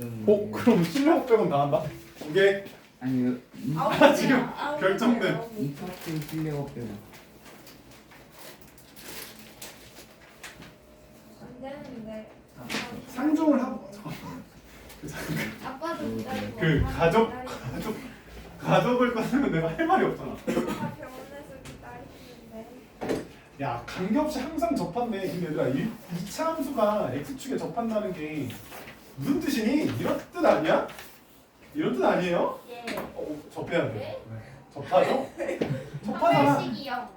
있었는데. 어 그럼 실력 빼곤 다 한다. 오케이. 아니 아, 지금 결정된. 이 파트 실내가 빼고. 안 되는데. 상종을 하고 아빠도 기다리고. 그 엄마도 가족 기다리고. 가족 가족을 꺼내면 내가 할 말이 없잖아. 엄마가 병원에서 기다리는데. 야 관계없이 항상 접한네. 근데 얘들아 이, 이차 함수가 x축에 접한다는 게 무슨 뜻이니? 이런 뜻 아니야? 이런 뜻 아니에요? 예. 어, 접해야 돼. 네? 네. 접하죠? 접하잖아. 한발씩이요.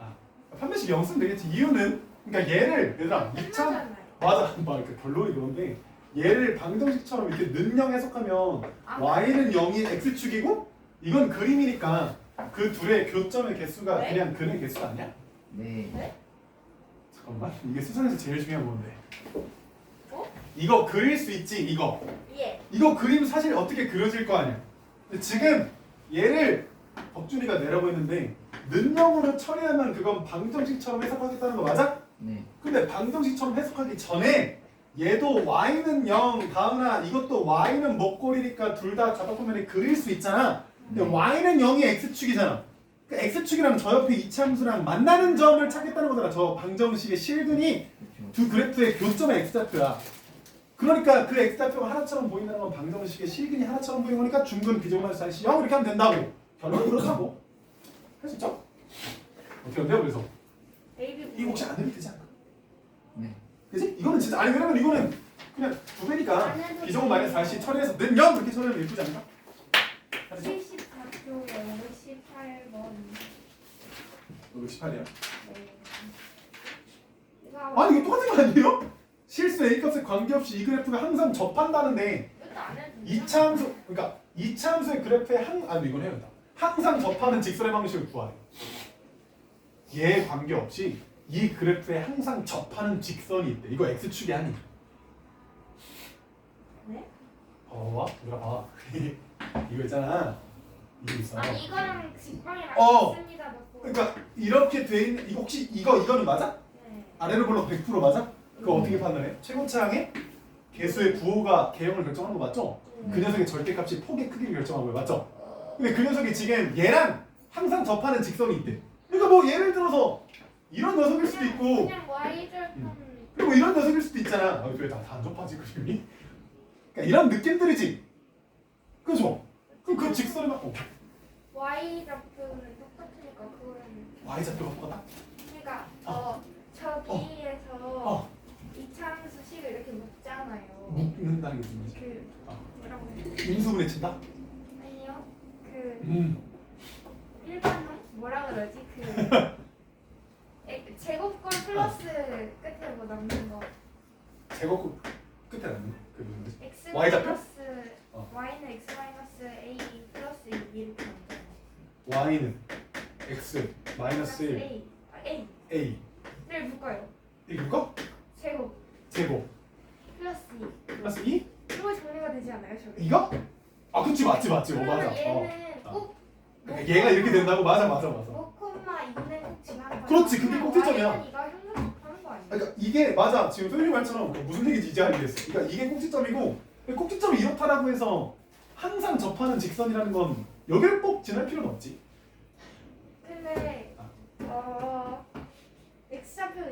판매식 0 쓰면 되겠지. 이유는 그러니까 얘를 얘들아 이차 끝나잖아요. 맞아. 막 이렇게 결론이 그런데 얘를 방정식처럼 이렇게 는영 해석하면 아, y는 0이 x축이고 이건 그림이니까 그 둘의 교점의 개수가 네? 그냥 근의 개수 아니야? 네. 잠깐만 이게 수선에서 제일 중요한 건데 어? 이거 그릴 수 있지 이거 예. 이거 그림 사실 어떻게 그려질 거 아니야 근데 지금 얘를 법준이가 내라고 했는데 는영으로 처리하면 그건 방정식처럼 해석하겠다는 거 맞아? 네. 근데 방정식처럼 해석하기 전에 얘도 y는 0 다음나 이것도 y는 목골이니까 둘 다 좌표면에 그릴 수 있잖아 근데 네. y는 0이 x축이잖아 그 x축이랑 저 옆에 이차함수랑 만나는 점을 찾겠다는 거잖아 저 방정식의 실근이 그렇죠. 두 그래프의 교점의 x좌표야 그러니까 그 x좌표가 하나처럼 보인다는 건 방정식의 실근이 하나처럼 보이는 거니까 중근 비정말 사이시 0 이렇게 하면 된다고 결론은 그렇다고 할 수 있죠? 어떻게 하면 돼요 그래서 이거 혹시 안 해도 되지 않을까? 네. 그지? 이거는 진짜 아니 왜냐면 이거는 그냥 두 배니까 비정은 돼. 마이너스 40 처리해서 는0 이렇게 처리하면 예쁘지 않을까? 알았죠? 74조 58번. 68이야 네. 아니 이거 똑같은 거 아니에요? 실수 A값에 관계없이 이 그래프가 항상 접한다는데 이것도 안 해도 되나? 2차 함수 그러니까 2차 함수의 그래프에 항 아니 이건 해야 된다. 항상 접하는 직선의 방식을 구하래. 얘에 관계없이 이 그래프에 항상 접하는 직선이 있대. 이거 x축이 아니. 네? 봐봐, 우리가 봐. 이거 있잖아. 이거 있어. 아니 이거랑 직방이랑 어. 있습니다. 그러니까 이렇게 돼 있는 이거 혹시 이거 이거는 맞아? 네. 아래로 불러 100% 맞아? 그거 어떻게 판단해? 최고차항의 개수의 부호가 개형을 결정하는 거 맞죠? 그 녀석의 절대값이 폭의 크기를 결정한 거예요, 맞죠? 근데 그 녀석이 지금 얘랑 항상 접하는 직선이 있대. 그러니까 뭐 예를 들어서 이런 녀석일 수도 있고 그냥 Y절 편 그리고 이런 녀석일 수도 있잖아. 아, 왜다안 접하지 그림이? 그러니까 이런 느낌들이지. 그죠? 그럼 그 직선을 막 어, Y 좌표는 똑같으니까 그거는 y 좌표가 똑같다. 그러니까 어 저기에서 어. 이차함수 식을 이렇게 묶는다는 게 무슨 말이지? 그 어. 뭐라고 해야 인수분해 친다? 아니요. 그 음. 일반형 뭐라 그러지? 그 에- 제곱권 플러스 끝에 뭐 남는 거 제곱 끝에 남는 거? 그 말이지? x Y 좌표? 플러스 어. y는 x 마이너스 a 플러스 2 이렇게 남잖아요. y는 x 마이너스 1 a 아, a a 를 묶어요. 이거 제곱 제곱 플러스 2 플러스 2 이거 정리가 되지 않아요, 저기? 이거? 아 그치 맞지 맞지 어, 맞아. 그러면 어. 얘는 어. 꼭 그러니까 얘가 이렇게 된다고 맞아 맞아 맞아. 5콤마 2는 꼭 지나는 거야. 그렇지, 그게 꼭지점이야. y는 이거 형성하는 거 아니에요? 그러니까 이게 맞아 지금 소연이 말처럼 무슨 얘기인지 이제 알겠어. 그러니까 이게 꼭지점이고 꼭지점이 이렇다라고 해서 항상 접하는 직선이라는 건 여기를 꼭 지날 필요는 없지. 근데 어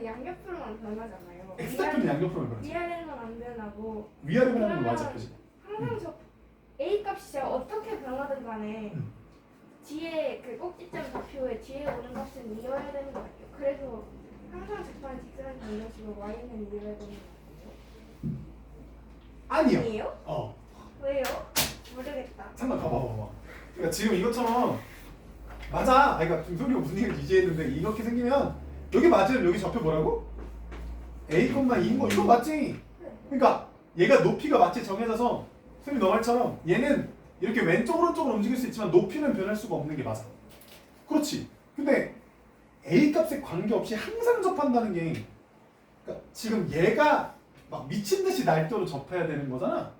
양옆으로만 변하잖아요. x좌표는 양옆으로 그렇지. 위아래는 안 변하고 위아래만 하면 y좌표지. 항상 저 a 값이 제가 어떻게 변하든 간에 음. 뒤에 그 꼭지점 좌표에 뒤에 오는 값은 이어야 되는 거 같아요. 그래서 항상 접하는 직선을 변경식으로 y는 이어야 되는 거 아니요. 아니에요? 어. 왜요? 모르겠다. 잠깐 봐봐 봐봐. 그러니까 지금 이것처럼 맞아. 아니, 그러니까 김소리가 무슨 얘기를 이해했는데 이렇게 생기면 여기 맞으면 여기 좌표 뭐라고? a, 2인 거 이거 맞지? 그러니까 얘가 높이가 마치 정해져서 선생님 너 말처럼 얘는 이렇게 왼쪽 오른쪽으로 움직일 수 있지만 높이는 변할 수가 없는 게 맞아. 그렇지. 근데 a 값에 관계없이 항상 접한다는 게 그러니까 지금 얘가 막 미친 듯이 날짜로 접해야 되는 거잖아.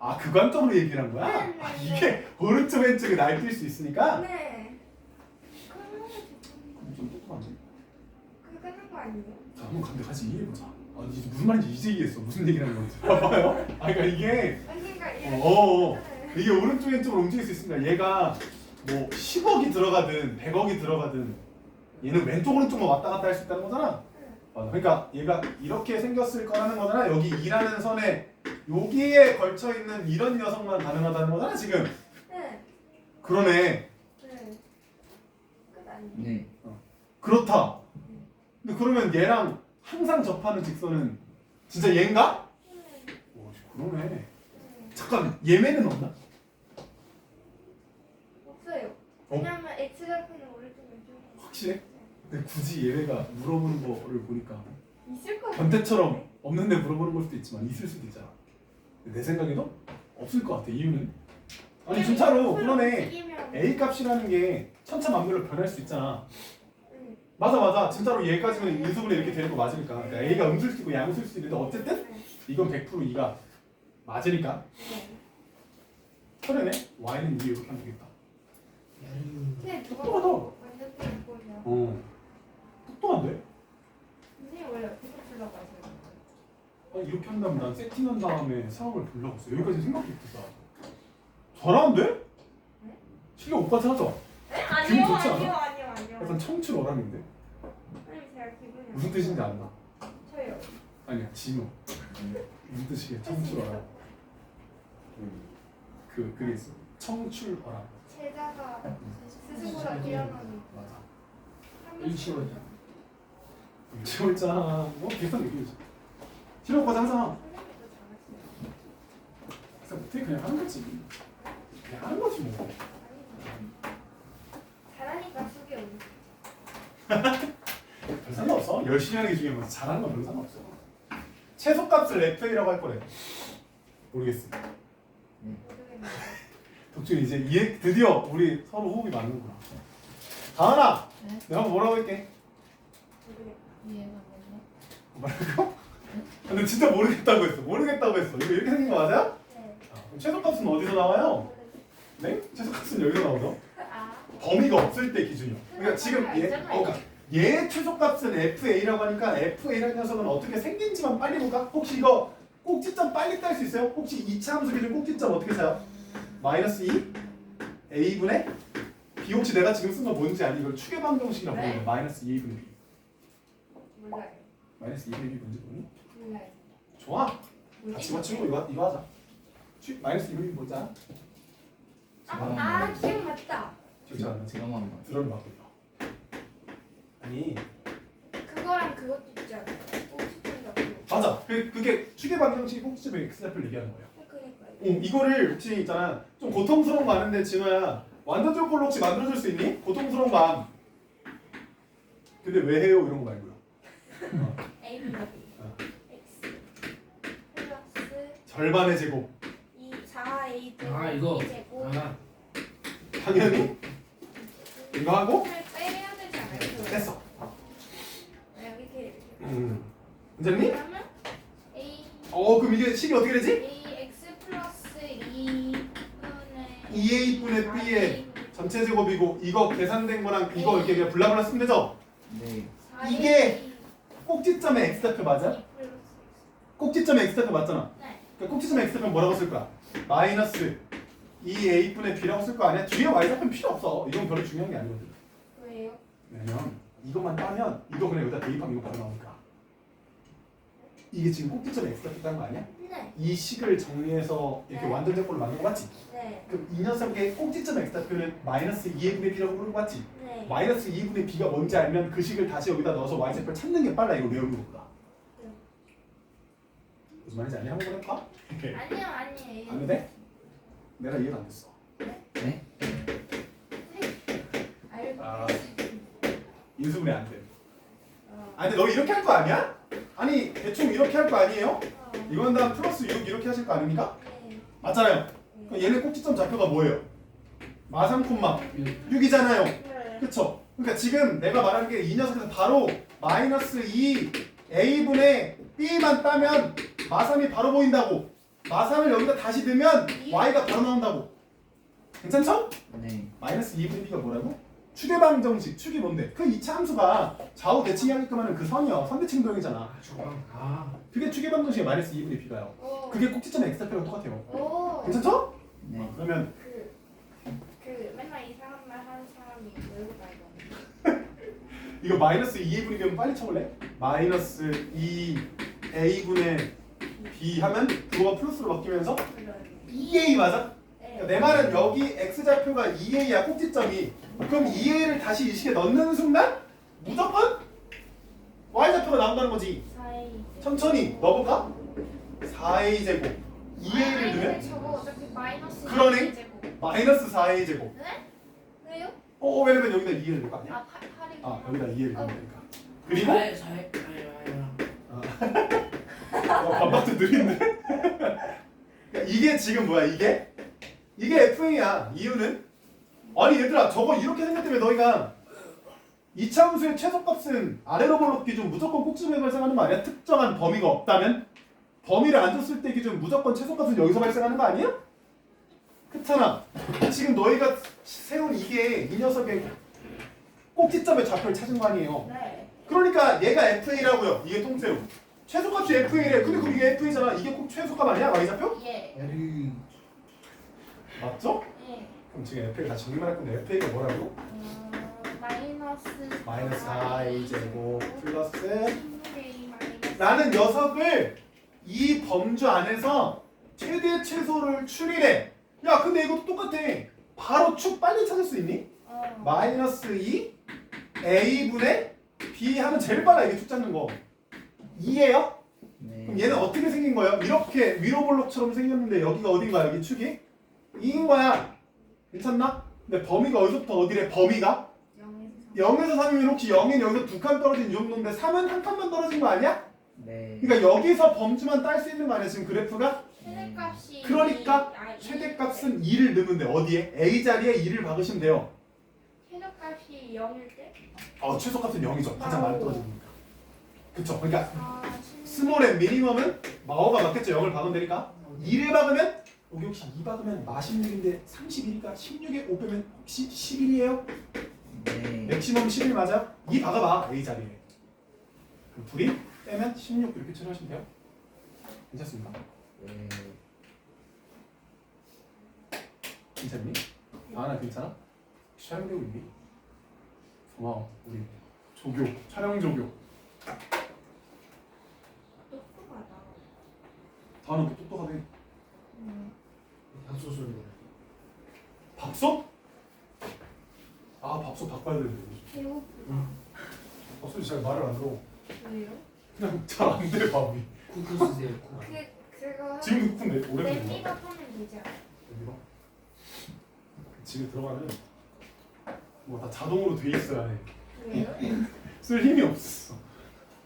아 그 관점으로 얘기를 한 거야? 네, 네, 아, 네. 이게 오른쪽 왼쪽에 날뛸 수 있으니까 네. 그러면 좀 똑똑하지. 그게 끝난 거 아니에요? 자 한번 감독하지 이해해보자. 아 이제 무슨 말인지 이제 이해했어 무슨 얘기라는 건지 봐봐요 아 그러니까 이게 아니 그러니까 어, 이렇게 어, 어. 네. 이게 오른쪽 왼쪽으로 움직일 수 있습니다 얘가 뭐 10억이 들어가든 100억이 들어가든 얘는 왼쪽 오른쪽만 왔다 갔다 할 수 있다는 거잖아 맞아. 그러니까 얘가 이렇게 생겼을 거라는 거잖아 여기 2라는 선에 여기에 걸쳐 있는 이런 녀석만 가능하다는 거잖아 지금 네. 그러네 네. 끝 아니에요? 네. 그렇다 근데 그러면 얘랑 항상 접하는 직선은 진짜 얘인가? 네. 오 그러네 네. 잠깐 얘매는 없나? 없어요. 어? 왜냐면 X 좌표는 오른쪽 왼쪽 확실해? 근데 굳이 얘네가 물어보는 거를 보니까 있을 것. 변태처럼 없는데 물어보는 걸 수도 있지만 있을 수도 있잖아 근데 내 생각에도 없을 것 같아 이유는 아니 진짜로 그러네 A 값이라는 게 천차만별로 변할 수 있잖아 응. 맞아 맞아 진짜로 얘까지는 인수분해 이렇게 되는 거 맞으니까 그러니까 A가 음수일 수도 있고 양수일 수도 있는데 어쨌든 네. 이건 100% 2가 맞으니까 네. 그러네 Y는 2 이렇게 하면 되겠다 근데 똑똑하다. 완전 똑똑해요. 어 똑똑한데? 선생님 원래 어떻게 풀라고 하세요? 아, 이렇게 한다면 난 세팅한 다음에 상황을 했어 여기까지 생각도 못했어 잘하는데? 네? 실력 오빠한테 하죠? 네? 기분 아니요 좋지 않아? 아니요 아니요 아니요. 약간 청출 어람인데? 무슨 뜻인지 안다. 저요. 아니야 진호. 무슨 뜻이게 청출 어람 그 그게 있어. 청출 어람 제자가 스스로가 일어나는 맞아. 일치월장. 일치월장 뭐 비슷한 느낌이지. 오빠 항상 못해 그냥 하는 거지? 그냥 하는 거지 뭐. 잘하니까 속이 없는. 열심히 하는 게 중요한 거지. 잘하는 건별 상관없어. 최소값을 FA라고 할 거래. 모르겠어. 모르겠네요. 덕준이 이제 이해 드디어 우리 서로 호흡이 맞는구나. 다은아, 네? 내가 뭐라고 할게. 이해가 뭐죠? 뭐라고? 근데 진짜 모르겠다고 했어. 모르겠다고 했어. 이거 이렇게 생긴 거 맞아요? 네. 아, 그럼 최소값은 어디서 나와요? 네? 최소값은 여기서 나오죠. 아. 범위가 없을 때 기준이요. 그러니까 지금 얘, 어, 그러니까 얘 최소값은 FA라고 하니까 FA라는 녀석은 어떻게 생긴지만 빨리 볼까? 혹시 이거 꼭지점 빨리 딸 수 있어요? 혹시 이차 함수 기준 꼭지점 어떻게 써요? 마이너스 2 A분의 B 혹시 내가 지금 쓴 거 뭔지 아니 이걸 추계 방정식이라고 네. 부르는 마이너스 2A분의 B 몰라요. 마이너스 2분의 B 뭔지 모르니? 몰라요. 좋아 같이 맞추고 이거, 이거 하자 추, 마이너스 2분의 B 뭔지 알아? 아, 아 기억 맞다. 좋지 않나? 제가 봐. 들어는 바꾸다 아니. 그거랑 그것도 있지 않아요? 꼭지점 잡고. 맞아. 그, 그게 추계 방정식 꼭지점의 X좌표를 얘기하는 거예요. 그러니까요. 어, 이거를 혹시 있잖아. 좀 고통스러운 거 아는데 진호야. 완전적 걸로 혹시 만들어줄 수 있니? 고통스러운 마음. 근데 왜 해요? 이런 거 말고요. 어, A 어. B. X. 플러스 절반의 제곱. 2 4A 제곱 아 이거. 2제곱. 아. 당연히. 이거 하고 빼야 되지 않아요? 됐어 네, 이렇게 이렇게. 음. 괜찮니? 그러면 A 어 그럼 이게 식이 어떻게 되지? A X 플러스 2 분의 2A분의 B의 전체 제곱이고 이거 계산된 거랑 이거 이렇게 그냥 블라블라 쓰면 되죠? 네. 이게 꼭지점의 X좌표 맞아? 2 꼭지점의 X좌표 맞잖아 네. 그러니까 꼭지점의 X좌표 뭐라고 쓸 거야? 마이너스 2A분의 B라고 쓸 거 아니야? 뒤에 Y좌표는 필요 없어 이건 별로 중요한 게 아니거든 왜요? 왜냐면 이것만 따면 이거 그냥 여기다 대입하면 이거 바로 나오니까 이게 지금 꼭지점의 X좌표 딴거 아니야? 네. 이 식을 정리해서 이렇게 네. 완전 제꼴로 만든 거 맞지? 네. 그럼 이 녀석의 꼭지점 X좌표는 마이너스 2A분의 B라고 부르는 거 맞지? 네. 마이너스 2분의 B가 뭔지 알면 그 식을 다시 여기다 넣어서 Y좌표 찾는 게 빨라 이거 외우는 것보다 네. 무슨 말인지 아니? 한번 해볼까? 아니요, 아니에요. 안 돼? 내가 이해가 안 됐어 네? 알고 아. 계세요. 인수분해 안 돼. 어. 아니 근데 너 이렇게 할 거 아니야? 아니 대충 이렇게 할 거 아니에요? 어. 이건 다 플러스 6 이렇게 하실 거 아닙니까? 네. 맞잖아요 네. 그럼 얘네 꼭지점 좌표가 뭐예요? 마삼 콤마 육. 6이잖아요 네. 그쵸? 그러니까 지금 내가 말한 게 이 녀석에서 바로 마이너스 2 A분의 B만 따면 마삼이 바로 보인다고 마삼을 여기다 다시 넣으면 Y가 바로 나온다고 괜찮죠? 네. 마이너스 2분의 B가 뭐라고? 추계방 정식 축이 뭔데? 그 이차 함수가 좌우 대칭하게끔 하는 그 선이요 선대칭 도형이잖아 아아 그게 추계방 정식의 마이너스 2분의 b가요 오. 그게 꼭지점 x좌표랑 똑같아요 오. 괜찮죠? 네 그러면 그, 그 맨날 이상한 말 하는 사람이 외우다 이거. 이거 마이너스 2의 분이면 빨리 쳐볼래? 마이너스 2a분의 b 하면 부호가 플러스로 바뀌면서 그래요. 2a 맞아? 네. 그러니까 내 말은 여기 x좌표가 2a야 꼭지점이 그럼 2a를 다시 이 식에 넣는 순간 무조건 y좌표가 나온다는 거지. 천천히 넣어볼까? 4a 제곱 2a를 넣으면 저거 어차피 마이너스. 그러네. 제곱. 마이너스 4a 제곱 네? 왜요? 어 왜냐면 여기다 2를 넣을 거 아니야? 아, 8, 8이. 아 여기다 2를 어. 넣으니까 그리고 사회 사회 아유 어, 반박도 느린데? 그러니까 이게 지금 뭐야 이게? 이게 FA야 이유는 아니 얘들아 저거 이렇게 생겼다면 너희가 이차 함수의 최소값은 아래로 볼록 기준 무조건 꼭지점에 발생하는 거 아니야? 특정한 범위가 없다면 범위를 안 줬을 때 기준 무조건 최소값은 여기서 발생하는 거 아니야? 그렇잖아 지금 너희가 세운 이게 이 녀석의 꼭지점의 좌표를 찾은 거 아니에요 네. 그러니까 얘가 FA라고요. 이게 통째로. 최소값이 FA래. 근데 그럼 이게 FA잖아. 이게 꼭 최소값 아니야? Y좌표? 예. 맞죠? 예. 그럼 지금 FA 다 정리만 할 건데 FA가 뭐라고? 어, 마이너스. 마이너스 4a 제곱 플러스 16a 마이너스. 라는 녀석을 이 범주 안에서 최대 최소를 추리래. 야 근데 이것도 똑같아. 바로 축 빨리 찾을 수 있니? 어. 마이너스 2 a분의 b 하면 제일 빨라 이게 축 찾는 거. 2예요? 네 그럼 얘는 어떻게 생긴 거예요? 이렇게 위로 볼록처럼 생겼는데 여기가 어딘가 여기 축이 2인 거야. 괜찮나? 근데 범위가 어디서부터 어디래? 범위가 0에서 0에서 3이면 혹시 0은 여기서 두 칸 떨어진 이 정도인데 3은 한 칸만 떨어진 거 아니야? 네 그러니까 여기서 범주만 딸 수 있는 거 아니야? 지금 그래프가 최대값이. 그러니까 아, 최대값은 2를 넣으면 돼. 어디에? A 자리에 2를 박으시면 돼요. 최대값이 0일 때. 어, 최소값은 0이죠. 가장 많이 떨어지니까. 그쵸? 그러니까 아, 스몰 앤 미니멈은 마오가 맞겠죠. 0을 박으면 되니까 2를 박으면 여기 혹시 2 박으면 마 16인데 31이니까 16에 5 빼면 혹시 11이에요? 네 맥시멈 11 맞아? 2 박아봐 A 자리에 그럼 둘이 빼면 16 이렇게 처리하시면 돼요 괜찮습니까? 네 괜찮니? 아나 괜찮아? 촬영되고 있니? 고마워 우리 조교 촬영 조교 똑똑하다. 다는 또 똑똑하대 음. 소리 밥솥? 아 밥솥 바꿔야 되는데 배고프다. 밥솥이 잘 말을 안 들어 왜요? 그냥 잘 안 돼 밥이 쿠쿠 쓰세요 쿠쿠 그, 그거. 지금도 쿠폰데 오래 걸려 냄비가 하면 되지 않아? 여기가 집에 들어가면 뭐 다 자동으로 돼 있어야 해. 왜요? 쓸 힘이 없어.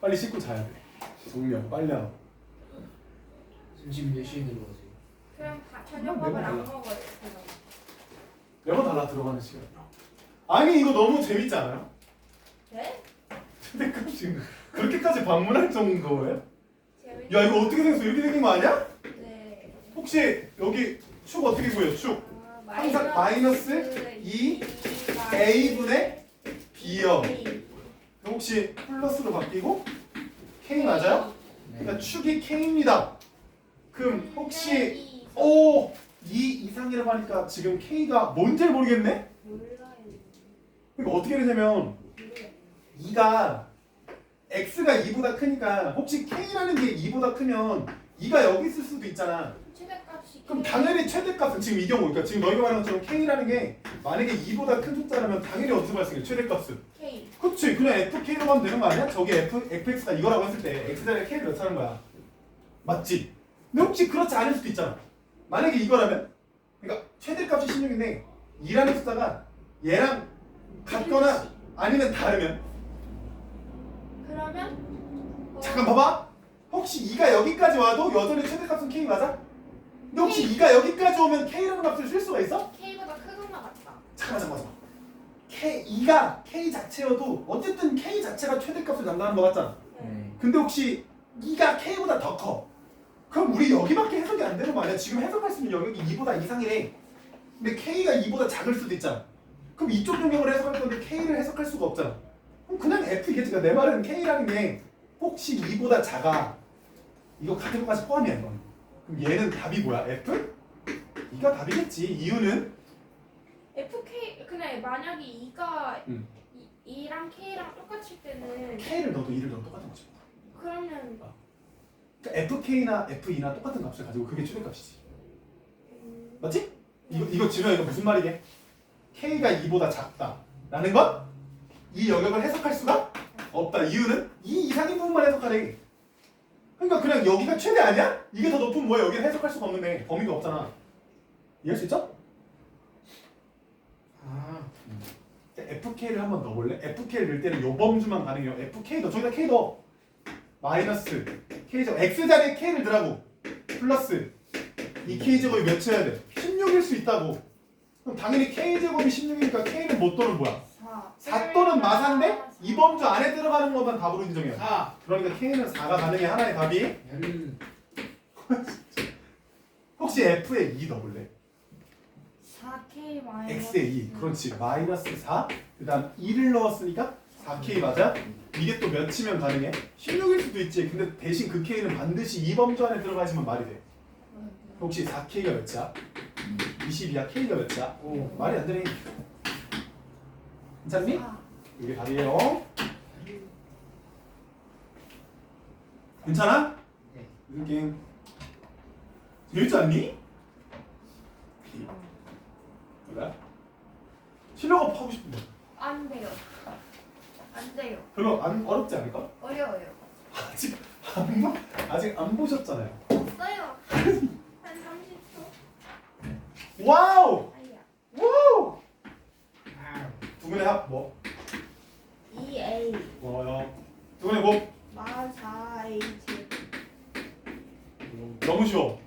빨리 씻고 자야 돼. 정리하고 빨리 하고. 지금 몇 시에 들어가세요? 그럼 다 저녁밥을 안 먹어요. 매번 달라 들어가는 시간. 아니 이거 너무 재밌지 않아요? 네? 최대값 지금 그렇게까지 방문할 정도예요? 재밌. 야 이거 어떻게 생겼어? 이렇게 생긴 거 아니야? 네. 혹시 여기 축 어떻게 구해요? 축 아, 항상 마이너스 이 a분의 b요. B. 혹시 플러스로 바뀌고 k 맞아요? 네 그러니까 축이 k입니다. 그럼 혹시 네, 오 2 이상이라고 하니까 지금 k가 뭔지 모르겠네? 몰라요. 그러니까 어떻게 되냐면 몰라요. 2가 x가 2보다 크니까 혹시 k라는 게 2보다 크면 2가 여기 있을 수도 있잖아. 최대값이. 그럼 당연히 최대값은 지금 이 경우 그러니까 지금 너희가 말한 것처럼 k라는 게 만약에 2보다 큰 숫자라면 당연히 어디서 발생해? 최대값은. K. 그치 그냥 fk로 하면 되는 거 아니야? 저게 f, fx가 이거라고 했을 때 x 자리에 k를 넣자는 거야. 맞지? 근데 혹시 그렇지 않을 수도 있잖아. 만약에 이거라면 그러니까 최대값이 16인데 2라는 숫자가 얘랑 같거나 아니면 다르면 그러면. 어, 잠깐 봐봐. 혹시 2가 여기까지 와도 여전히 최대값은 k 맞아? 근데 혹시 2가 여기까지 오면 k라는 값을 쓸 수가 있어? K보다 크거나 같다. 잠깐만 잠깐만 잠깐만. k 2가 k 자체여도 어쨌든 k 자체가 최대값을 담당하는 거 같잖아. 네 근데 혹시 2가 k보다 더 커. 그럼 우리 여기밖에 해석이 안 되는 거 아니야? 지금 해석할 수 있는 영역이 2보다 이상이래. 근데 k가 2보다 작을 수도 있잖아. 그럼 이쪽 영역을 해석할 건데 K를 해석할 수가 없잖아. 그럼 그냥 F겠지. 그러니까 내 말은 K라는 게 혹시 2보다 작아. 이거 같은 것까지 포함이야 이건. 그럼 얘는 답이 뭐야? F? 이가 답이겠지. 이유는 FK 그냥 만약에 2가 음. 2, 랑 K랑 똑같을 때는 K를 넣어도 2를 넣어도 똑같은 거지. 그러면 그러니까 FK나 F2나 똑같은 값을 가지고 그게 최대값이지. 음, 맞지? 이거 이거 지금 이거 무슨 말이게? K가 2보다 작다라는 건 이 영역을 해석할 수가 없다. 이유는 이 이상의 부분만 해석하래. 그러니까 그냥 여기가 최대 아니야? 이게 더 높으면 뭐야? 여기를 해석할 수가 없는데 범위가 없잖아. 이해할 수 있죠? 아 FK를 한번 넣어볼래? FK를 넣을 때는 요 범주만 가능해요. FK 넣어. 저기다 K 넣어. 마이너스 K 제곱 X 자리에 K를 넣으라고. 플러스 이 K 제곱이 몇이어야 돼? 16일 수 있다고. 그럼 당연히 K 제곱이 16이니까 K는 못 또는 뭐야? 4 4 또는 마사인데 이 범주 안에 들어가는 것만 답으로 인정해요. 4 그러니까 K는 4가 가능해. 하나의 답이 연 혹시 F에 2 넣어볼래? 4K 마이너스 X에 2. 그렇지. 마이너스 4. 그 다음 2를 넣었으니까 4K 맞아? 이게 또 몇이면 가능해? 16일 수도 있지. 근데 대신 그 K는 반드시 이 범주 안에 들어가야지만 말이 돼. 혹시 4K가 몇이야? 22야? K가 몇이야? 오 말이 안 되네. 괜찮니? 4 이게 답이에요. 괜찮아? 네. 무슨 게임? 재밌지 않니? 뭐야? 실력 업 하고 싶은데 안 돼요 안 돼요 별로 안 어렵지 않을까? 어려워요 아직 안, 보- 아직 안 보셨잖아요. 없어요 한 30초 와우! 아니야 와우! 아두 분의 합 뭐? 2A 뭐요? 두 분의 뭐? 마 4H 너무 쉬워.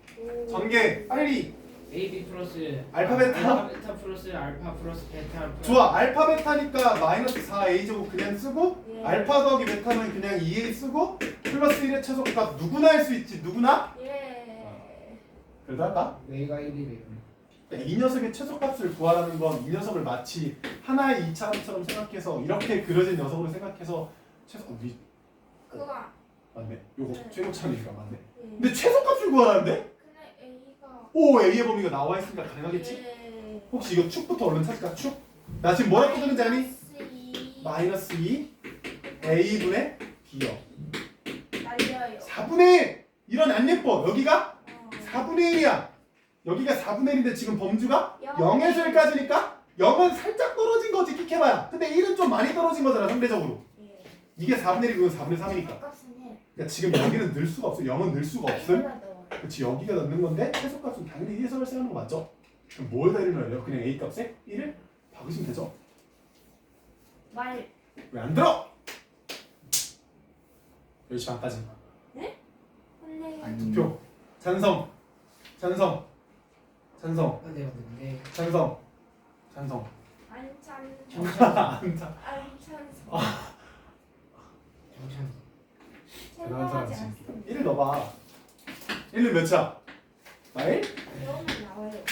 전개 빨리. A B 플러스 알파벳 알파 베타 플러스 알파 플러스 베타 플러스 좋아. 알파 베타니까 마이너스 4a 제곱 그냥 쓰고 예. 알파 더하기 베타는 그냥 2a 쓰고 플러스 1의 최소값 누구나 할 수 있지. 누구나? 예 그래도 할까? A가 1이래요 이 녀석의 최소값을 구하라는 건 이 녀석을 마치 하나의 이차함처럼 생각해서 이렇게 그려진 녀석으로 생각해서 최소 어, 미, 그거 맞네. 요거 네. 최고차니까 맞네. 예. 근데 최소값을 구하라는데? 오 A의 범위가 나와 있으니까 가능하겠지? 예. 혹시 이거 축부터 얼른 찾을까? 축? 나 지금 뭐라고 뜨는지 아니? 마이너스 이 마이너스 2 A분의 B요. 날려요 4분의 1! 이런 안 예뻐. 여기가 어. 4분의 1이야. 여기가 4분의 1인데 지금 범주가 영. 0에서 1까지니까 0은 살짝 떨어진 거지 끽해봐야. 근데 1은 좀 많이 떨어진 거잖아 상대적으로. 예. 이게 4분의 1이고 이건 4분의 3이니까. 값은 해 그러니까 지금 여기는 늘 수가 없어. 0은 늘 수가 없음. 그렇지 여기가 넣는 건데 최소값은 당연히 1에서 발생하는 거 맞죠? 그럼 뭐에다 1을 넣어요? 그냥 A 값에 1을 박으시면 되죠? 말 왜 안 들어? 10시 반까지. 혼내요 투표. 찬성. 찬성. 찬성. 아 내가 근데 찬성. 찬성. 안찬 정찬 안타. 안찬 정찬 대단한 사람이지. 않습니다 1을 넣어봐. 1은 몇이야? 나 1? 넣으면 나와요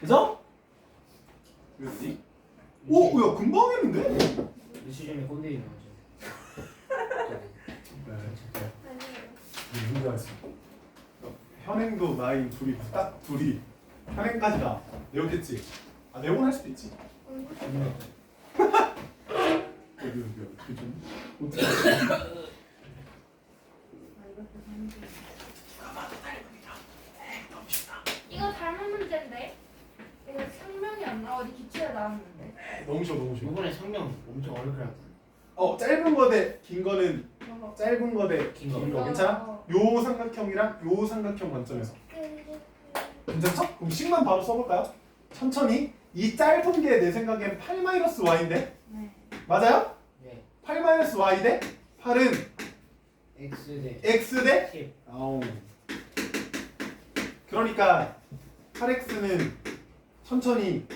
그죠? 그렇지? 오, 야 금방 했는데? 며칠 전에 꼰대이 나왔죠 네. 아니에요 누가 했어? 현행도 나이 둘이 딱 둘이 현행까지 다 내역했지. 아 내용은 할 수도 있지. 음, 여기 여기 좀 어떻게? 아, 이것도 이거 닮은 문제인데 이거 생명이 안 나와 어디 기출에 나왔는데 너무 쉬워 너무 쉬워. 이번에 성명 엄청 어렵게 나왔다 어 짧은 거 대 긴 거는 이거 짧은 거 대긴 거. 긴거 괜찮아? 요 삼각형이랑 요 삼각형 관점에서 괜찮죠? 그럼 식만 바로 써볼까요? 천천히 이 짧은 게 내 생각엔 8 마이너스 y인데 네 맞아요? 네 8 마이너스 y 대 8은 X 대 x 대 10 아우. 그러니까 8x는 천천히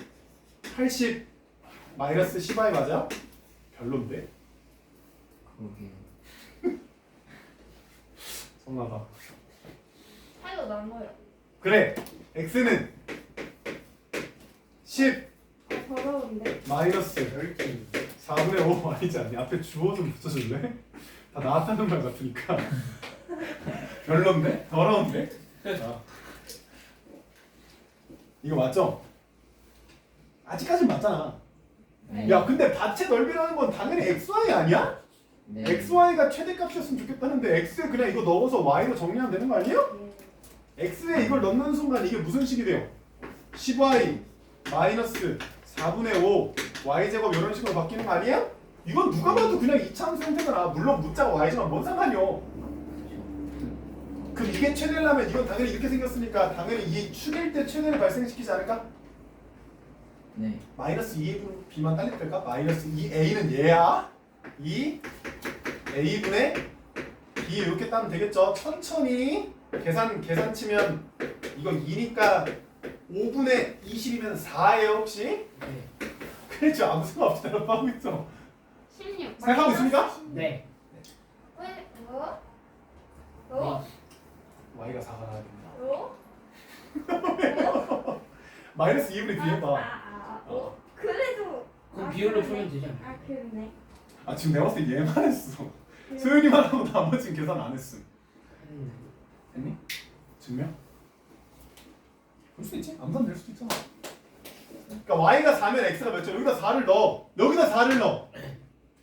80 마이너스 10i 맞아? 별론데? 성나다. 사이로 나눠요 그래. x는 10 아, 어려운데? 마이너스 열두 4분의 5 아니지 않니? 앞에 주어 좀 붙여줄래? 다 나왔다는 말 같으니까 별론데? 더러운데? 자. 이거 맞죠? 아직까진 맞잖아 네. 야 근데 밭의 넓이라는 건 당연히 xy 아니야? 네. xy가 최대값이었으면 좋겠다는데 x에 그냥 이거 넣어서 y로 정리하면 되는 거 아니에요? 예. x에 이걸 넣는 순간 이게 무슨 식이 돼요? 10y 마이너스 4분의 5 y제곱 이런 식으로 바뀌는 거 아니에요? 이건 누가 봐도 그냥 이차함수 형태잖아 물론 문자가 y지만 뭔 상관이요 그럼 이게 최대라면 이건 당연히 이렇게 생겼으니까 당연히 이 축일 때 최대를 발생시키지 않을까? 네. 마이너스 2 b만 딸리 될까? 마이너스 2a는 얘야 2 a분의 b 이렇게 따면 되겠죠 천천히 계산 계산 치면 이거 2니까 5분의 20이면 4예요 혹시? 네 그렇죠 아무 생각 없이 대답하고 있어 16. 생각하고 있습니까? 네. 왜? 뭐? 뭐? y가 4가 나야 됩니다 뭐? 마이너스 2분의 아, b에 봐. 아, 아, 어? 그래도 그럼 아, 비율로 그러네. 풀면 되지 않나? 아 그러네. 아 지금 내가 봤을 때 얘만 했어 소연이만 하고 나머지는 계산 안 했음 음. 했니? 증명? 그럴 수 있지 암산 될 수도 있잖아 그러니까 y가 4면 x가 몇죠? 여기다 4를 넣어 여기다 4를 넣어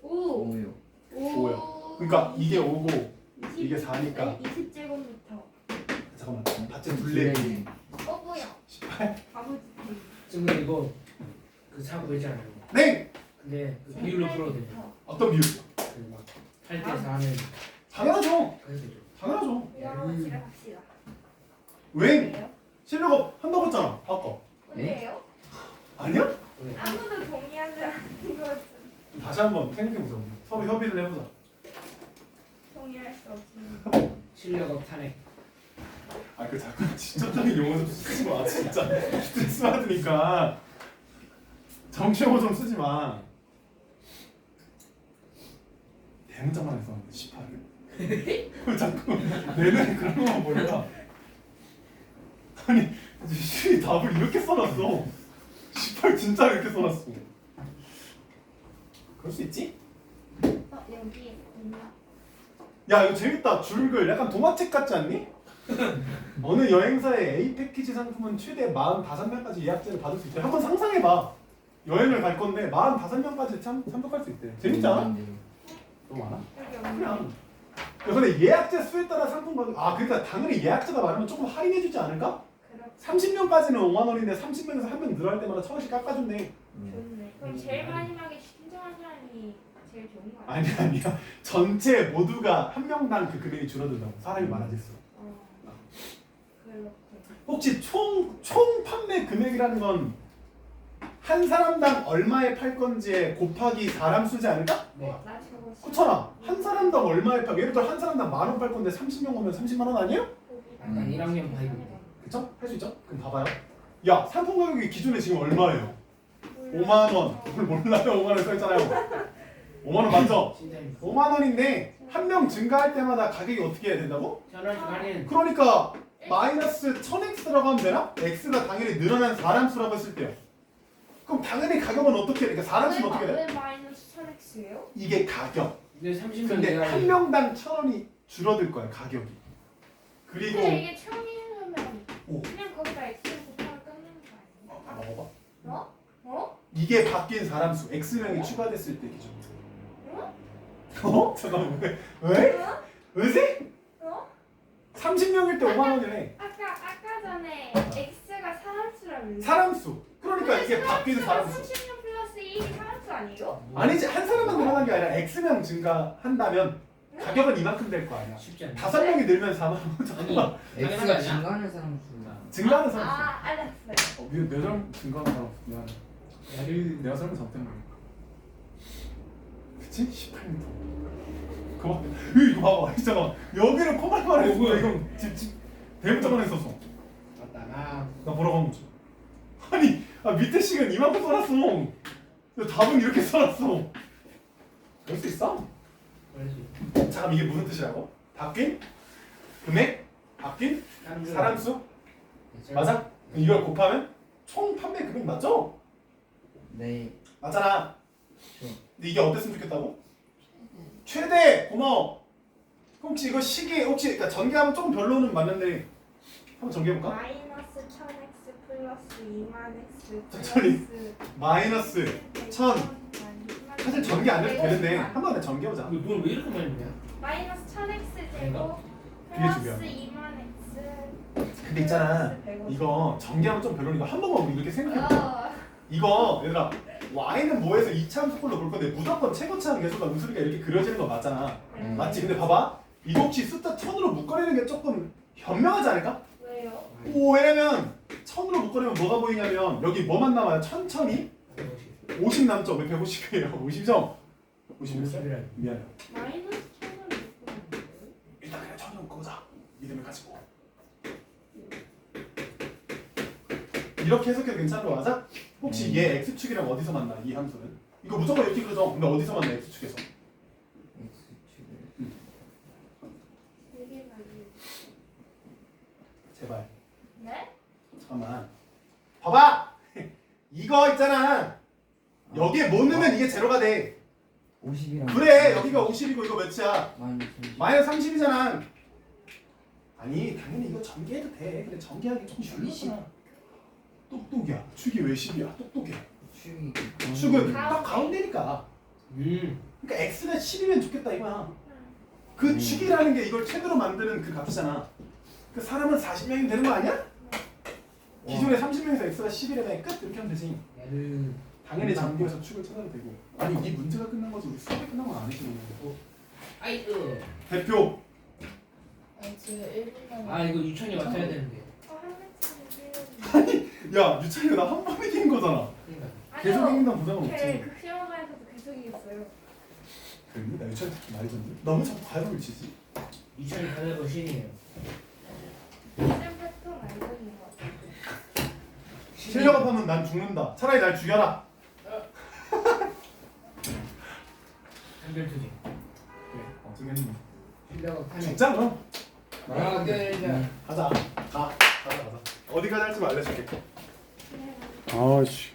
오. 오요. 오. 그러니까 이게 5고 이게 4니까. 20제곱미터. 잠깐만 받침 둘레기 어 뭐야? 18 바보지. 지금 이거 그 사고 있잖아요 네! 근데 그 비율로 풀어도 돼요 어떤 비율? 그막 8대 4는 당연하죠 그래도 되죠 당연하죠 이거랑 같이 갑시다. 왜? 왜요? 실력업 한다고 했잖아 아까 왜요? 아니야? 네. 아무도 동의하지 않는 것 다시 한번 생각해보자. 서로 협의를 해보자 동의할 수 없습니다. 실력업 탄핵 아 그 자꾸 직접적인 용어 좀 쓰지 마 진짜 스트레스 받으니까 정치용어 좀 쓰지 마. 대문자만 했었는데 18을 왜 자꾸 내는 그런 거만 보니까 아니 시 답을 이렇게 써놨어. 18 진짜 이렇게 써놨어. 그럴 수 있지? 어 여기 있나? 야 이거 재밌다. 줄글. 약간 동화책 같지 않니? 어느 여행사의 A 패키지 상품은 최대 45명까지 예약제를 받을 수 있대 한번 상상해봐 여행을 갈 건데 45명까지 참, 참석할 수 있대 재밌지 않아? 네. 너무 많아? 그냥 야, 근데 예약제 수에 따라 상품 가격 아 그러니까 당연히 예약제가 많으면 조금 할인해 주지 않을까? 그렇 30명까지는 5만 원인데 30명에서 한 명 늘어날 때마다 천 원씩 깎아준대 네. 좋네. 그럼 제일 마지막에 신청한 사람이 제일 좋은 거 아니 아니야? 아니야 전체 모두가 한 명당 그 금액이 줄어든다고 사람이 많아졌어 어. 그렇군. 혹시 총, 총 판매 금액이라는 건 한 사람당 얼마에 팔 건지에 곱하기 사람 수지 않을까? 네 그렇잖아. 한 사람당 얼마에 팔 예를 들어 한 사람당 만 원 팔 건데 30명 오면 30만 원 아니에요? 약간 1학년 파이브 그쵸? 할 수 있죠? 그럼 봐봐요. 야 상품 가격이 기준에 지금 얼마예요? 5만 원. 뭘 몰라요? 5만 원 써있잖아요. 5만 원 맞죠? 신타임 5만 원인데 한 명 증가할 때마다 가격이 어떻게 해야 된다고? 그러니까 마이너스 1000x라고 하면 되나? x가 당연히 늘어난 사람 수라고 했을 때요. 그럼 당연히 가격은 어떻게 해? 그러니까 사람 수는 어떻게 돼? 왜 마이너스 1000x예요? 이게 가격. 근데 30명 근데 내가 한 명당 천 원이 줄어들 거야 가격이. 그리고 근데 이게 처음이라면 오. 그냥 거기다 x 곱하면 끝나는 거 아, 아니야? 먹어봐. 어? 어? 이게 바뀐 사람 수 x 명이 추가됐을 때 기준. 어? 어? 잠깐만 왜? 왜? 어? 왜지? 어? 30명일 때 5만 원이래. 아까 아까 전에 x가 사람수라면서 사람 수. 그러니까 이게 바뀐 사람 수. 30명 플러스 1이 사람수 아니에요? 아니지 한 사람만 늘어난 게 아니라 x 명 증가한다면 가격은 이만큼 될 거 아니야. 쉽지 않네 다섯 명이 늘면 4만 원. 잠깐만. X가 증가하는 사람 수. 증가하는 사람 수. 아 알았어요 어, 미안, 내 사람 증가하는 사람 수. 미안해. 야를 내가 사람 잘못된 거야. 그치? 18m. 그거 이거 봐봐. 있잖아. 여기를 코말만 했어. 뭐야? 이거 집, 집 대문자만 했었어. 맞다가 나 뭐라고 한 거지? 아니, 아, 밑에 시간 이만큼 써놨어. 근데 답은 이렇게 써놨어. 그럴 수 있어? 그래서 잠깐 이게 무슨 뜻이라고? 바뀐? 금액? 바뀐? 사람 수? 맞아? 이걸 곱하면 총 판매 금액 맞죠? 네. 맞잖아. 근데 이게 어땠으면 좋겠다고? 최대 고마워. 그럼 혹시 이거 시기 혹시 그러니까 전개하면 조금 별로는 맞는데 한번 전개해볼까? 마이너스 1000x 플러스 2만 x. 플러스 마이너스 1000 사실 전개 안 해도 되는데 한 번에 전개해보자. 너왜 이렇게 많이 보냐? 마이너스 1000x 제곱 그게 플러스 중요해. 2만 x 근데 있잖아 이거 전개하면 좀 별로니까 한 번만 우리 이렇게 생각해봐. 어. 이거 얘들아 y는 뭐해서 이차함수 꼴로 볼 건데 무조건 최고차항 계수가 음수리가 이렇게 그려지는 거 맞잖아. 음. 맞지? 근데 봐봐 이거 혹시 숫자 천으로 묶어내는 게 조금 현명하지 않을까? 왜요? 오 왜냐면 천으로 묶어내면 뭐가 보이냐면 여기 뭐만 남아요? 천천히 50 남죠? 왜 150이에요? 50점? 50이었어요? 미안해 마이너스 1000을 묶으면 일단 그냥 천으로 묶어보자 믿음을 가지고 이렇게 해석해도 괜찮은 거 맞아? 혹시 음. 얘 x축이랑 어디서 만나? 이 함수는? 이거 무조건 이렇게 그려져 근데 어디서 만나 x축에서? X축을. 되게 많이 제발 네? 잠깐만 봐봐 이거 있잖아 여기에 못 넣으면 이게 제로가 돼 50이랑. 그래 여기가 50이고 이거 몇이야 마이너스. 마이너스 30이잖아 아니 당연히 이거 전개해도 돼 근데 전개하기 조금 쉽잖아 똑똑이야 축이 왜 10이야 똑똑이야 축이. 축은 가운데. 딱 가운데니까 음. 그러니까 x가 10이면 좋겠다 이거야 그 음. 축이라는 게 이걸 최대로 만드는 그 값이잖아 그 사람은 40명이 되는 거 아니야? 기존에 30명에서 x가 10이라면 끝 이렇게 하면 되지 음. 당연히 잠기에서 축을 찾아도 되고 아니 이 문제가 끝난 거지 우리 수업이 끝난 건 아니지 아이고. 대표 지금 1분만 아 이거 유천이 맞춰야 되는데. 어, 야 유찬이가 나 한 번 이긴 거잖아 그러니까. 계속 이긴다는 보장은 걔 없지 그 시험관에서도 계속 이겼어요 그랬니? 나 유찬이 특히 많이 졌는데 너무 자꾸 가위바위보 치지 유천이 가위바위보 신이에요. 쌤 패턴 알고 있는 것 같아요 실력 합하면 난 죽는다 차라리 날 죽여라 한별 투지. 그래 어쩌겠니 실력 하면. 진짜 그럼 아, 네, 네. 가자 가 가자 가자 어디까지 할지 알려줄게 네. 아씨